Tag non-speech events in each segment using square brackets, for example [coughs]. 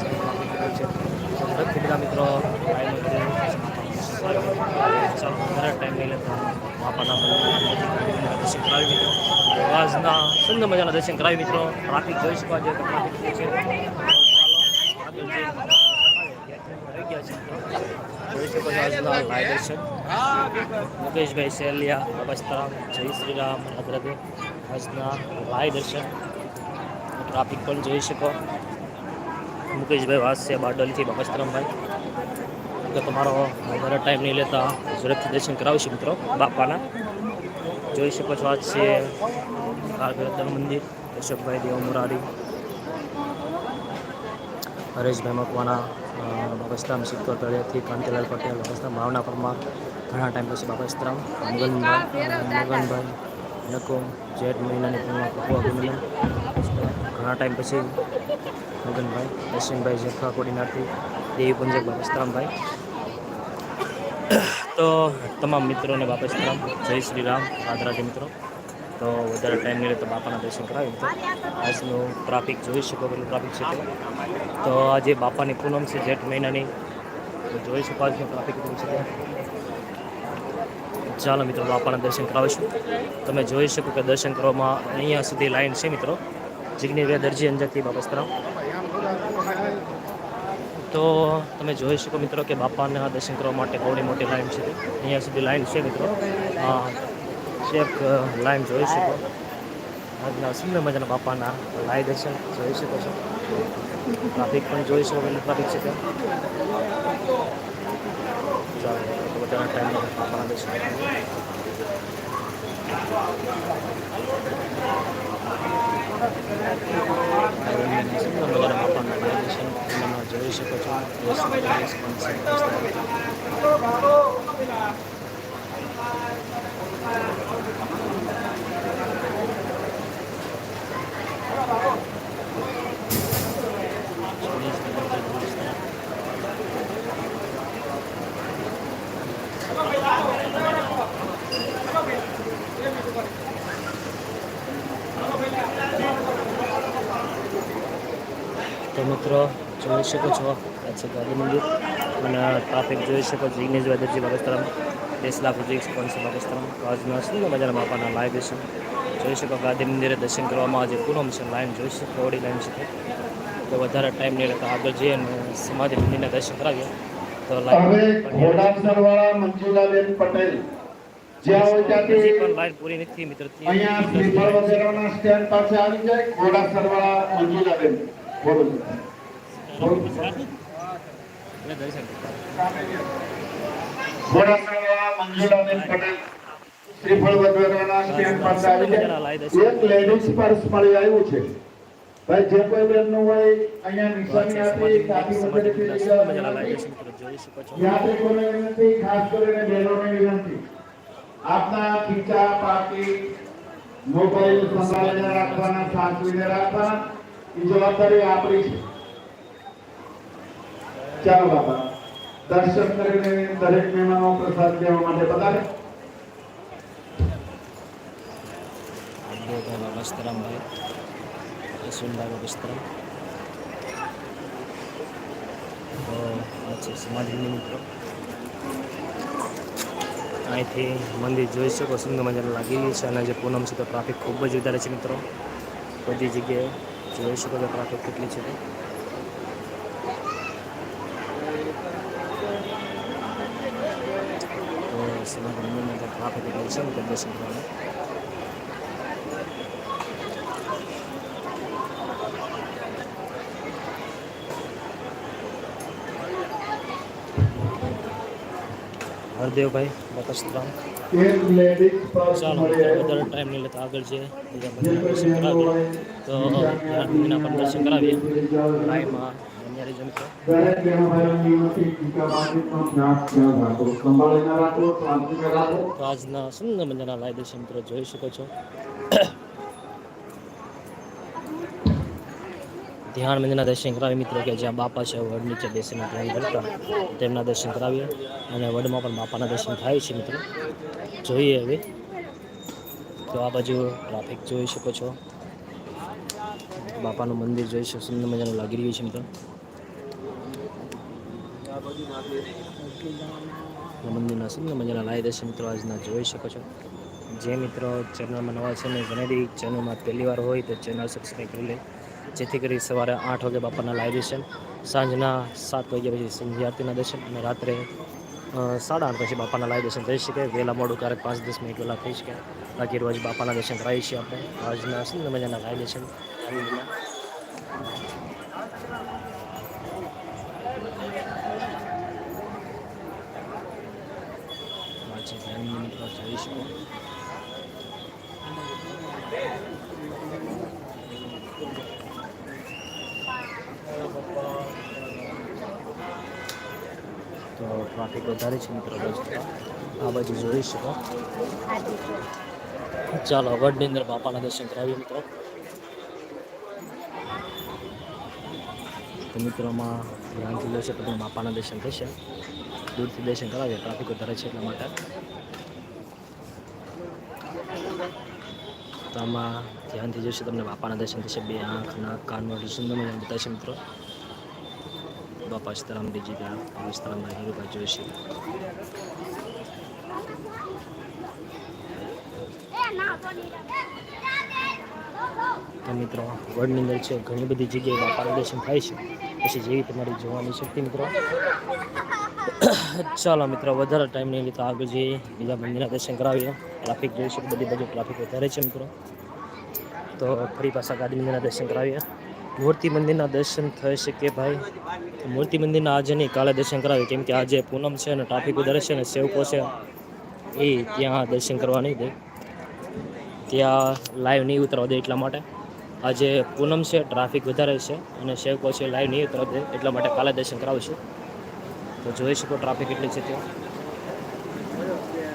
Traffic છે સતત બધા મિત્રો લાઈનો ચાલો વધારે ટાઈમ લઈ લેતા દર્શન કરાવી મિત્રો. આજના સુંદર મજાના દર્શન કરાવી મિત્રો. ટ્રાફિક જોઈ શકો છો. છે. જોઈ શકો છો દર્શન. મુકેશભાઈ સેલિયા અવસ્થા જય શ્રી રામ રાધે આજના લાઈવ દર્શન. ટ્રાફિક પણ જોઈ શકો. મુકેશભાઈ વાસ્ય બારડોલીથી બાપસ્તરમભાઈ. તો તમારો વધારે ટાઈમ નહીં લેતા ઝડપથી દર્શન કરાવશું મિત્રો બાપાના. જોઈ શકો છો આજ છે કાળભૈરવ મંદિર, અશોકભાઈ દેવ મુરારી, હરેશભાઈ મકવાના બાબસ્ત્રામ સિત્તોર તળિયાથી કાંતિલાલ પટેલ બાબસ્ત્રામ ભાવના પરમાર, ઘણા ટાઈમ પછી બાબસ્ત્રામ મગનભાઈ મગનભાઈ, નકુમ, જેઠ મહિનાની પૂર્ણ પ્રભુ અભિનંદન ઘણા ટાઈમ પછી મગનભાઈ, દર્શનભાઈ, જેઠવા કોડીનાથી દેવી પુંજક બાપસ્તરામભાઈ તો તમામ મિત્રોને બાપસ્તરામ જય શ્રી રામ આદરાજી મિત્રો. તો વધારે ટાઈમ મળે તો બાપાના દર્શન કરાવી તો આજનું ટ્રાફિક જોઈ શકો પેલું ટ્રાફિક છે તો. આજે બાપાની પૂનમ છે જેઠ મહિનાની. તો જોઈ શકો આજનું ટ્રાફિક કેવું છે ચાલો મિત્રો, બાપાના દર્શન કરાવીશું. તમે જોઈ શકો કે દર્શન કરવામાં અહીંયા સુધી લાઈન છે મિત્રો. જિગ્નેર દરજી અંજારથી બાપસ્તરામ તો તમે જોઈ શકો મિત્રો કે બાપાના દર્શન કરવા માટે બહુની મોટી લાઈન છે. અહીંયા સુધી લાઈન છે મિત્રો. એક લાઈન જોઈ શકો. આજના સુંદર મજાના બાપાના લાઈ દર્શન જોઈ શકો છો. ટ્રાફિક પણ જોઈ શકો કેટલું ટ્રાફિક છે ત્યાં. ચાલો બાપાના દર્શન કરીએ. સુંદર મજાના બાપાના લાઈવ દર્શન તમે જોઈ શકો છો યસ, યસ, કોન્સેપ્ટ તો મિત્રો જોઈ શકો છો. આ છે ગાંધી મંદિર. અને ટ્રાફિક જોઈ શકો છો જિગ્નેશભાઈ દરજી બાગસ્તરામ દેશલા ફિઝિક્સ કોન્સલ બાગસ્તરામ તો આજના સુંદર મજાના બાપાના લાઈવ છે. જોઈ શકો ગાંધી મંદિરે દર્શન કરવામાં આજે પૂનમ છે. લાઈન જોઈ શકો ઓડી લાઈન છે. તો વધારે ટાઈમ નહીં લેતા આગળ જઈએ અને સમાધિ મંદિરના દર્શન કરાવીએ. તો લાઈન મંજુલાબેન પટેલ. લાઈન પૂરી નથી મિત્ર. અહીંયા શ્રીફળ વગેરેના સ્ટેન્ડ પાસે આવી જાય. ઘોડાસરવાળા મંજુલાબેન. બોલો. કરતા મંજુલાબેન પટેલ છે ભાઈ જે કોઈ બેનનું હોય અહીંયા નિશાની આપી કાપી છો યાત્રિકોને વિનંતી ખાસ કરીને બહેનોને વિનંતી આપના ખીચા પાકી મોબાઈલ સંભાળીને રાખવાના સાચવીને રાખવાના એ જવાબદારી આપણી છે ચાલો બાપા. દર્શન કરીને દરેક મહેમાનો પ્રસાદ લેવા માટે પધારે. સમાધિની મિત્રો અહીંથી મંદિર જોઈ શકો, સુંદર મજાનું લાગેલી છે અને જે પૂનમ છે તો ટ્રાફિક ખૂબ જ વધારે છે મિત્રો. બધી જગ્યાએ જોઈ શકો તો ટ્રાફિક કેટલી છે. મંદિરમાં તો ટ્રાફિક એટલી છે ને દર્શન કરવાનું હરદેવભાઈ પર્સ ચાલો વધારે ટાઈમ નહીં લેતા, આગળ છે બીજા બધા દર્શન કરાવીએ. તો એના પણ દર્શન કરાવીએ. લાઈમાં તો આજના સુંદર મજાના લાઈવ દર્શન મિત્રો જોઈ શકો છો. ધ્યાન મંદિરના દર્શન કરાવીએ મિત્રો કે જ્યાં બાપા છે વડ નીચે બેસીને ધ્યાન કરતા તેમના દર્શન કરાવીએ અને વડમાં પણ બાપાના દર્શન થાય છે મિત્રો. જોઈએ હવે. તો આ બાજુ ટ્રાફિક જોઈ શકો છો. બાપાનું મંદિર જોઈ શકો સુંદર મજાનું લાગી રહ્યું છે મિત્રો? મંદિરના સુંદર મજાના લાઈ દર્શન મિત્રો આજના જોઈ શકો છો. જે મિત્રો ચેનલમાં નવા છે ને જણાવી ચેનલમાં પહેલી વાર હોય તો ચેનલ સબસ્ક્રાઈબ કરી લે. જેથી કરી સવારે આઠ વાગે બાપાના લાઈ દર્શન સાંજના સાત વાગ્યા પછી સંધ્યા આરતીના દર્શન અને રાત્રે સાડા આઠ પછી બાપાના લાઈ દર્શન થઈ શકે. વહેલા મોડું ક્યારેક પાંચ દસ મિનિટ વહેલા થઈ શકે. બાકી રોજ બાપાના દર્શન કરાવીએ છીએ આપણે. આજના સુંદર મજાના લાઈ દર્શન. મંદિરના આજે મિત્રો જોઈ શકો તો ટ્રાફિક વધારે છે મિત્રો બસ આ બાજુ જોઈ શકો. ચાલો વડની અંદર બાપાના દર્શન કરાવીએ મિત્રો. તો મિત્રોમાં ધ્યાનથી લેશે તો પણ બાપાના દર્શન થશે. દૂરથી દર્શન કરાવીએ, ટ્રાફિક વધારે છે એટલા માટે. તો આમાં ધ્યાનથી જોશે તમને બાપાના દર્શન થશે. બે આંખ નાક કાનનો સુંદર મજાનું બતાવશે મિત્રો. બાપા સીતારામ ડીજીતા સીતારામના હીરુભાઈ જોશી. તો મિત્રો વર્લ્ડની અંદર છે, ઘણી બધી જગ્યાએ બાપાના દર્શન થાય છે. પછી જેવી તમારી જોવાની શક્તિ મિત્રો. [coughs] ચાલો મિત્રો, વધારે ટાઈમ નહીં લેતો આગળ જઈએ, બીજા મંદિરના દર્શન કરાવીએ. ટ્રાફિક જોઈ શકો, બધી બાજુ ટ્રાફિક વધારે છે મિત્રો. તો ફરી પાછા ગાંધી મંદિરના દર્શન કરાવીએ. મૂર્તિ મંદિરના દર્શન થઈ શકે ભાઈ? મૂર્તિ મંદિરના આજે નહીં, કાલે દર્શન કરાવીએ, કેમ કે આજે પૂનમ છે અને ટ્રાફિક વધારે છે અને સેવકો છે. એ ત્યાં દર્શન કરવા નહીં દે. ત્યાં લાઈવ નહીં ઉતરવા દે એટલા માટે. આજે પૂનમ છે ટ્રાફિક વધારે છે અને સેવકો છે લાઈવ નહીં ઉતરવા દે એટલા માટે કાલે દર્શન કરાવીશું તો જોઈ શકો ટ્રાફિક એટલી છે ત્યાં.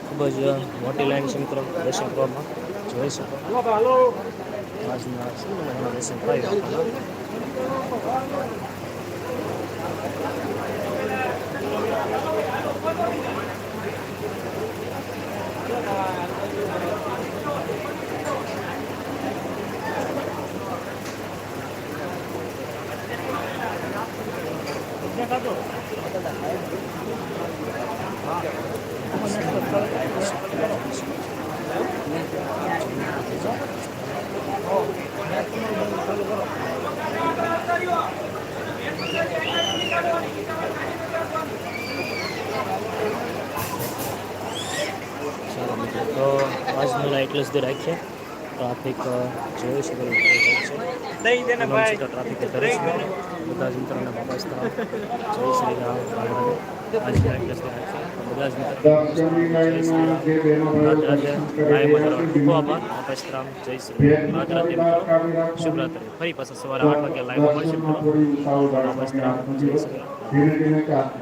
ખૂબ જ મોટી લાઈન છે મિત્રો, દર્શન કરવામાં. જોઈ શકો. દર્શન કરાવી તો આજનું એટલું સુધી રાખીએ. ટ્રાફિક જોઈ શકો ભાઈ ટ્રાફિક કરે છે. બધા જ મિત્રોને બાબા જય શ્રી રામ બધા જ મિત્રો જય શ્રી રામ. મિત્રો. શુભરાત્રી. ફરી પાછા સવારે આઠ વાગે લાઈવ મળશે જય શ્રી રામ.